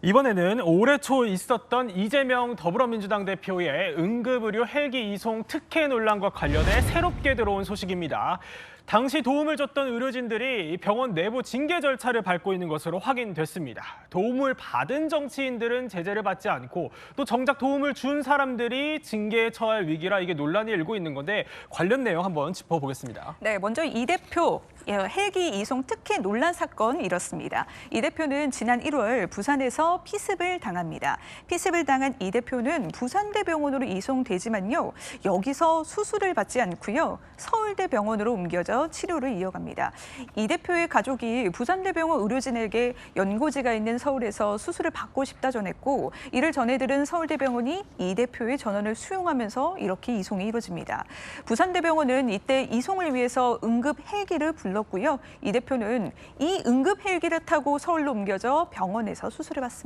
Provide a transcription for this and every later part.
이번에는 올해 초 있었던 이재명 더불어민주당 대표의 응급의료 헬기 이송 특혜 논란과 관련해 새롭게 들어온 소식입니다. 당시 도움을 줬던 의료진들이 병원 내부 징계 절차를 밟고 있는 것으로 확인됐습니다. 도움을 받은 정치인들은 제재를 받지 않고 또 정작 도움을 준 사람들이 징계에 처할 위기라 이게 논란이 일고 있는 건데 관련 내용 한번 짚어보겠습니다. 네, 먼저 이 대표 예, 헬기 이송 특혜 논란 사건 이렇습니다. 이 대표는 지난 1월 부산에서 피습을 당합니다. 피습을 당한 이 대표는 부산대병원으로 이송되지만요. 여기서 수술을 받지 않고요. 서울대병원으로 옮겨져 치료를 이어갑니다. 이 대표의 가족이 부산대병원 의료진에게 연고지가 있는 서울에서 수술을 받고 싶다 전했고 이를 전해들은 서울대병원이 이 대표의 전원을 수용하면서 이렇게 이송이 이루어집니다. 부산대병원은 이때 이송을 위해서 응급 헬기를 불렀고요. 이 대표는 이 응급 헬기를 타고 서울로 옮겨져 병원에서 수술을 받습니다.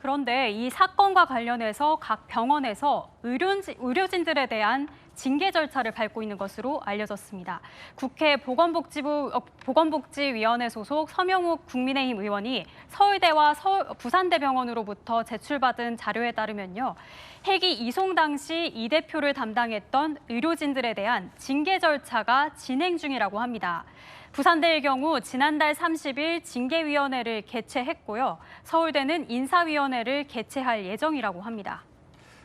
그런데 이 사건과 관련해서 각 병원에서 의료진, 의료진들에 대한 징계 절차를 밟고 있는 것으로 알려졌습니다. 국회 보건복지부 어, 보건복지위원회 소속 서명욱 국민의힘 의원이 서울대와 서울, 부산대병원으로부터 제출받은 자료에 따르면요. 헬기 이송 당시 이 대표를 담당했던 의료진들에 대한 징계 절차가 진행 중이라고 합니다. 부산대의 경우 지난달 30일 징계위원회를 개최했고요. 서울대는 인사위원회를 개최할 예정이라고 합니다.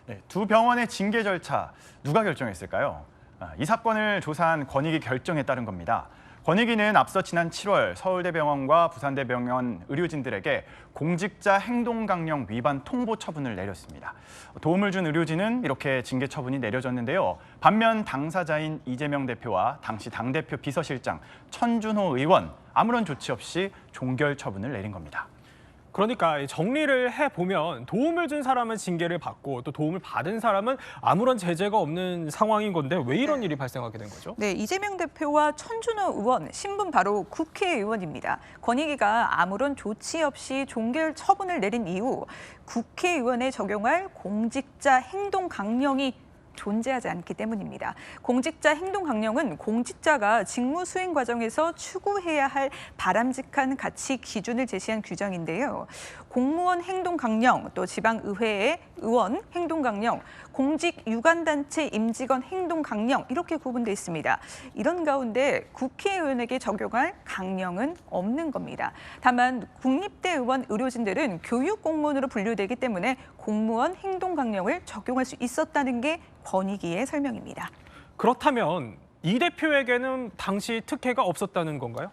네, 두 병원의 징계 절차 누가 결정했을까요? 아, 이 사건을 조사한 권익위 결정에 따른 겁니다. 권익위는 앞서 지난 7월 서울대병원과 부산대병원 의료진들에게 공직자 행동강령 위반 통보 처분을 내렸습니다. 도움을 준 의료진은 이렇게 징계 처분이 내려졌는데요. 반면 당사자인 이재명 대표와 당시 당대표 비서실장 천준호 의원 아무런 조치 없이 종결 처분을 내린 겁니다. 그러니까 정리를 해보면 도움을 준 사람은 징계를 받고 또 도움을 받은 사람은 아무런 제재가 없는 상황인 건데 왜 이런 일이 발생하게 된 거죠? 네, 이재명 대표와 천준호 의원 신분 바로 국회의원입니다. 권익위가 아무런 조치 없이 종결 처분을 내린 이후 국회의원에 적용할 공직자 행동 강령이 존재하지 않기 때문입니다. 공직자 행동 강령은 공직자가 직무 수행 과정에서 추구해야 할 바람직한 가치 기준을 제시한 규정인데요. 공무원 행동 강령, 또 지방 의회의 의원 행동 강령, 공직 유관 단체 임직원 행동 강령 이렇게 구분돼 있습니다. 이런 가운데 국회의원에게 적용할 강령은 없는 겁니다. 다만 국립대 의원 의료진들은 교육 공무원으로 분류되기 때문에 공무원 행동 강령을 적용할 수 있었다는 게 권익위의 설명입니다. 그렇다면 이 대표에게는 당시 특혜가 없었다는 건가요?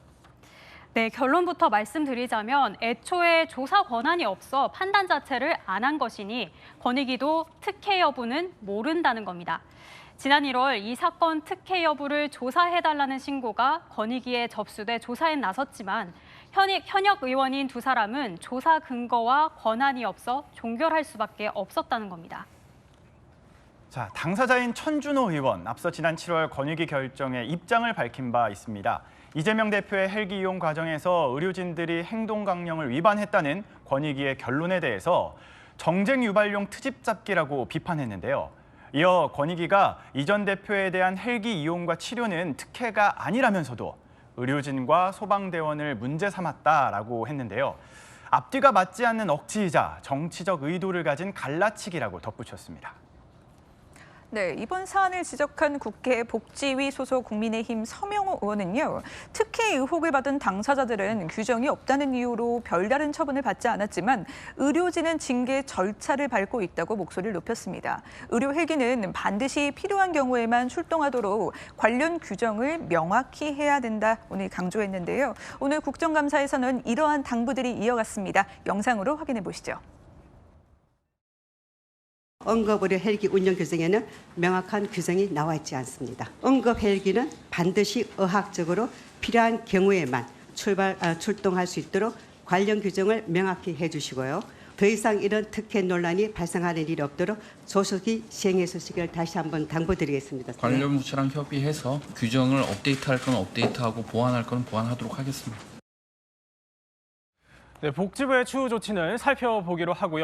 네, 결론부터 말씀드리자면 애초에 조사 권한이 없어 판단 자체를 안 한 것이니 권익위도 특혜 여부는 모른다는 겁니다. 지난 1월 이 사건 특혜 여부를 조사해달라는 신고가 권익위에 접수돼 조사에 나섰지만 현역, 현역 의원인 두 사람은 조사 근거와 권한이 없어 종결할 수밖에 없었다는 겁니다. 자, 당사자인 천준호 의원 앞서 지난 7월 권익위 결정에 입장을 밝힌 바 있습니다. 이재명 대표의 헬기 이용 과정에서 의료진들이 행동 강령을 위반했다는 권익위의 결론에 대해서 정쟁 유발용 트집 잡기라고 비판했는데요. 이어 권익위가 이전 대표에 대한 헬기 이용과 치료는 특혜가 아니라면서도 의료진과 소방대원을 문제 삼았다라고 했는데요. 앞뒤가 맞지 않는 억지이자 정치적 의도를 가진 갈라치기라고 덧붙였습니다. 네, 이번 사안을 지적한 국회 복지위 소속 국민의힘 서명호 의원은요. 특혜 의혹을 받은 당사자들은 규정이 없다는 이유로 별다른 처분을 받지 않았지만 의료진은 징계 절차를 밟고 있다고 목소리를 높였습니다. 의료 헬기는 반드시 필요한 경우에만 출동하도록 관련 규정을 명확히 해야 된다 오늘 강조했는데요. 오늘 국정감사에서는 이러한 당부들이 이어갔습니다. 영상으로 확인해 보시죠. 응급의료 헬기 운영 규정에는 명확한 규정이 나와 있지 않습니다. 응급 헬기는 반드시 의학적으로 필요한 경우에만 출발 아, 출동할 수 있도록 관련 규정을 명확히 해주시고요. 더 이상 이런 특혜 논란이 발생하는 일이 없도록 조속히 시행해 주시길 다시 한번 당부드리겠습니다. 관련 부처랑 협의해서 규정을 업데이트할 건 업데이트하고 보완할 건 보완하도록 하겠습니다. 네, 복지부의 추후 조치는 살펴보기로 하고요.